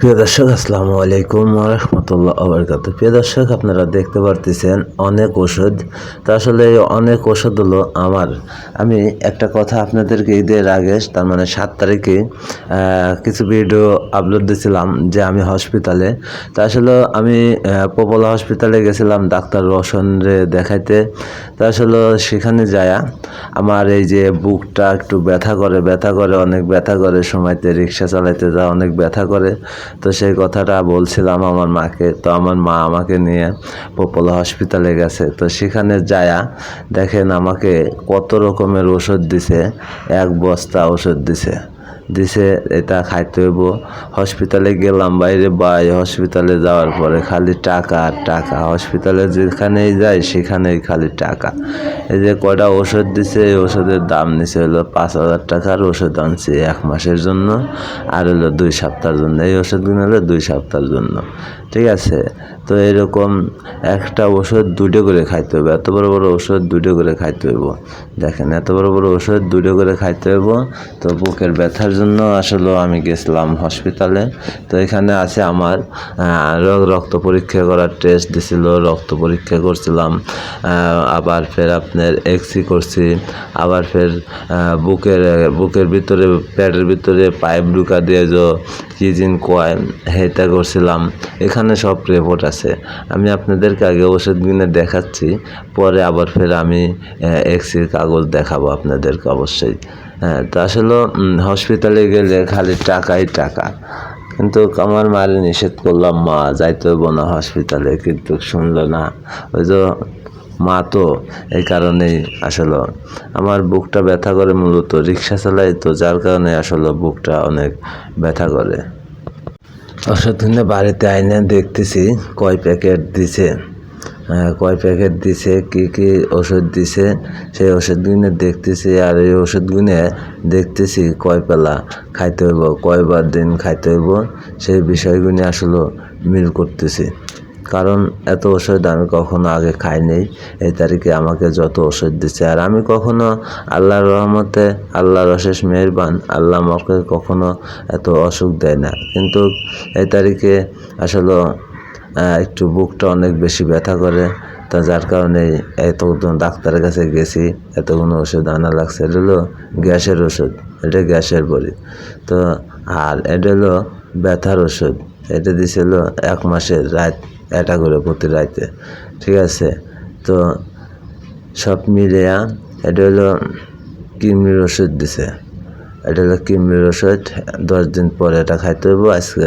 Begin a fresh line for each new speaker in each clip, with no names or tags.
প্রিয় দর্শক, আসসালামু আলাইকুম রহমতুল্লাহ আবরকাত প্রিয় দর্শক, আপনারা দেখতে পারতেছেন অনেক ওষুধ। তা আসলে অনেক ওষুধ হলো আমার। আমি একটা কথা আপনাদেরকে ঈদের আগে, তার মানে সাত তারিখে কিছু ভিডিও আপলোড দিয়েছিলাম যে আমি হসপিটালে তা আসলে আমি পোপলা হসপিটালে গেছিলাম ডাক্তার রোশনরে দেখাইতে। তা আসলে সেখানে যায়া আমার এই যে বুকটা একটু ব্যথা করে ব্যথা করে, অনেক ব্যথা করে, সময়তে রিক্সা চালাইতে যা অনেক ব্যথা করে। তো সেই কথাটা বলছিলাম আমার মাকে। তো আমার মা আমাকে নিয়ে পোপলা হসপিটালে গেছে। তো সেখানে যায়া দেখেন আমাকে কত রকমের ওষুধ দিছে, এক বস্তা ওষুধ দিছে। দিছে, এটা খাইতে হইব। হসপিটালে গেলাম, বাইরে বাই, হসপিটালে যাওয়ার পরে খালি টাকা আর টাকা। হসপিটালে যেখানেই যাই, সেখানেই খালি টাকা। এই যে কয়টা ওষুধ দিছে, এই ওষুধের দাম নিছে হলো পাঁচ হাজার টাকার ওষুধ আনছি এক মাসের জন্য, আর হলো দুই সপ্তাহের জন্য। এই ওষুধগুলো হলো দুই সপ্তাহের জন্য। ঠিক আছে? তো এরকম একটা ওষুধ দুটো করে খাইতে হবে এত বড় বড় ওষুধ দুটো করে খাইতে হইব। দেখেন, এত বড় বড় ওষুধ দুটো করে খাইতে হইব, তো বুকের ব্যথার জন্য আসলে আমি গেছিলাম হসপিটালে তো এখানে আছে আমার রক্ত পরীক্ষা করার টেস্ট দিছিল, রক্ত পরীক্ষা করছিলাম আবার ফের আপনার এক্সি করছি, আবার ফের বুকের বুকের ভিতরে, পেটের ভিতরে পাইপ ঢুকা দিয়ে যে কি জিন কয় সেটা করছিলাম। এখানে সব রিপোর্ট আছে। আমি আপনাদেরকে আগে ওষুধ কিনে দেখাচ্ছি, পরে আবার ফের আমি এক্সির কাগজ দেখাবো আপনাদেরকে অবশ্যই। হ্যাঁ তো আসলে হসপিটালে গেলে খালি টাকাই টাকা। কিন্তু আমার মারে নিষেধ করলাম, মা, যাইতে হইব না হসপিটালে কিন্তু শুনলো না। ওই যে মা তো, এই কারণেই আসলে আমার বুকটা ব্যথা করে মূলত, রিক্সা চালাই তো, যার কারণে আসলে বুকটা অনেক ব্যথা করে। ওষুধ বাড়িতে আইনে দেখতেছি, কয় প্যাকেট দিছে। কয় প্যাকেট দিছে, কি কি ওষুধ দিছে, সেই ওষুধ গুনে দেখতেছি আর এই ওষুধগুলো দেখতেছি কয় পেলা খাইতে হইব, কয়বার দিন খাইতে হইব, সেই বিষয়গুলি আসলে মিল করতেছি। কারণ এত ওষুধ আমি কখনো আগে খাইনি এই তারিখে আমাকে যত ওষুধ দিচ্ছে আর আমি কখনো আল্লাহর রহমতে, আল্লাহর অশেষ মেহেরবান, আল্লাহ আমাকে কখনো এত অসুখ দেয় না। কিন্তু এই তারিখে আসলে একটু বুকটা অনেক বেশি ব্যথা করে। তা যার কারণে এত ডাক্তারের কাছে গেছি, এতগুলো ওষুধ আনা লাগছে। এটা হলো গ্যাসের ওষুধ, এটা গ্যাসের বড়ি। তো আর এটা হলো ব্যথার ওষুধ, এটা দিছিল এক মাসের রাত এটা করে প্রতি রাতে ঠিক আছে? তো সব মিলিয়া এটা হলো কিডনির ওষুধ দিছে। এটা হলো কিডনির ওষুধ, দশ দিন পরে এটা খাইতে হইব, আজকে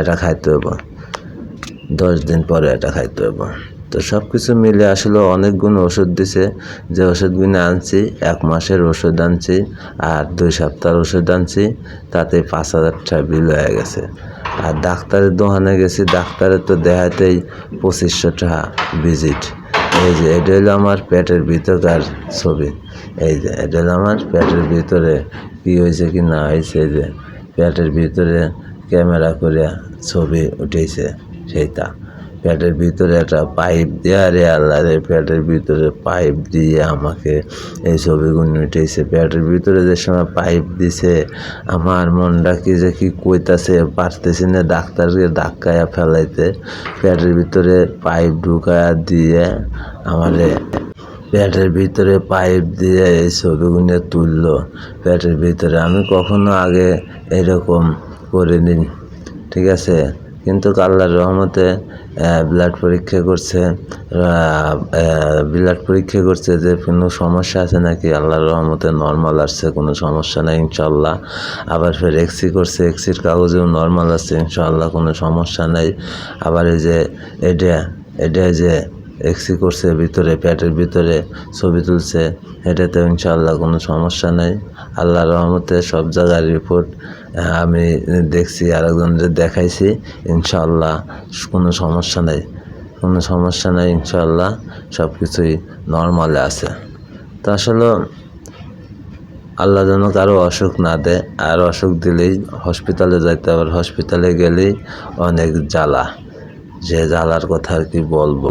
এটা খাইতে হইব। দশ দিন পরে এটা খাইতে হইব। তো সব কিছু মিলে আসলে অনেকগুলো ওষুধ দিছে। যে ওষুধগুলো আনছি, এক মাসের ওষুধ আনছি আর দুই সপ্তাহের ওষুধ আনছি, তাতে পাঁচ হাজার টাকা বিল হয়ে গেছে। আর ডাক্তারের দোকানে গেছি, ডাক্তারের তো দেখাতেই পঁচিশশো টাকা ভিজিট এই যে, এটা হলো আমার পেটের ভিতরকার ছবি। এই যে, এটা হলো আমার পেটের ভিতরে কি হয়েছে কি না হয়েছে, এই যে, পেটের ভিতরে ক্যামেরা করে ছবি উঠেছে সেইটা। পেটের ভিতরে একটা পাইপ দেওয়া রে আল্লাহ রে, পেটের ভিতরে পাইপ দিয়ে আমাকে এই ছবিগুলো উঠেছে পেটের ভিতরে যে সময় পাইপ দিছে, আমার মনটা কি যে কি কইতাছে পারতেছি না ডাক্তারকে ধাক্কায়া ফেলাইতে। পেটের ভিতরে পাইপ ঢুকায়া দিয়ে আমারে পেটের ভিতরে পাইপ দিয়ে এই ছবিগুলো তুললো। পেটের ভিতরে আমি কখনো আগে এরকম করে করিনি, ঠিক আছে? কিন্তু আল্লাহর রহমতে ব্লাড পরীক্ষা করছে ব্লাড পরীক্ষা করছে যে কোনো সমস্যা আছে নাকি? আল্লাহর রহমতে নর্মাল আসছে, কোনো সমস্যা নেই ইনশাল্লাহ আবার ফের এক্সি করছে এক্সির কাগজেও নর্মাল আসছে ইনশাল্লাহ কোনো সমস্যা নেই। আবার এই যে, এটা এটা যে এক্সি করছে, ভিতরে প্যাটের ভিতরে ছবি তুলছে, এটাতে ইনশাল্লাহ কোনো সমস্যা নেই। আল্লাহর রহমতে সব জায়গার রিপোর্ট আমি দেখছি, আরেকজনদের দেখাইছি ইনশাল্লাহ কোনো সমস্যা নেই। কোনো সমস্যা নেই ইনশাল্লাহ সব কিছুই নর্মালে আছে। তো আসলে আল্লাহ যেন কারও অসুখ না দেয়, আর অসুখ দিলেই হসপিটালে যাইতে আবার হসপিটালে গেলেই অনেক জ্বালা। যে জ্বালার কথা আর কি বলব।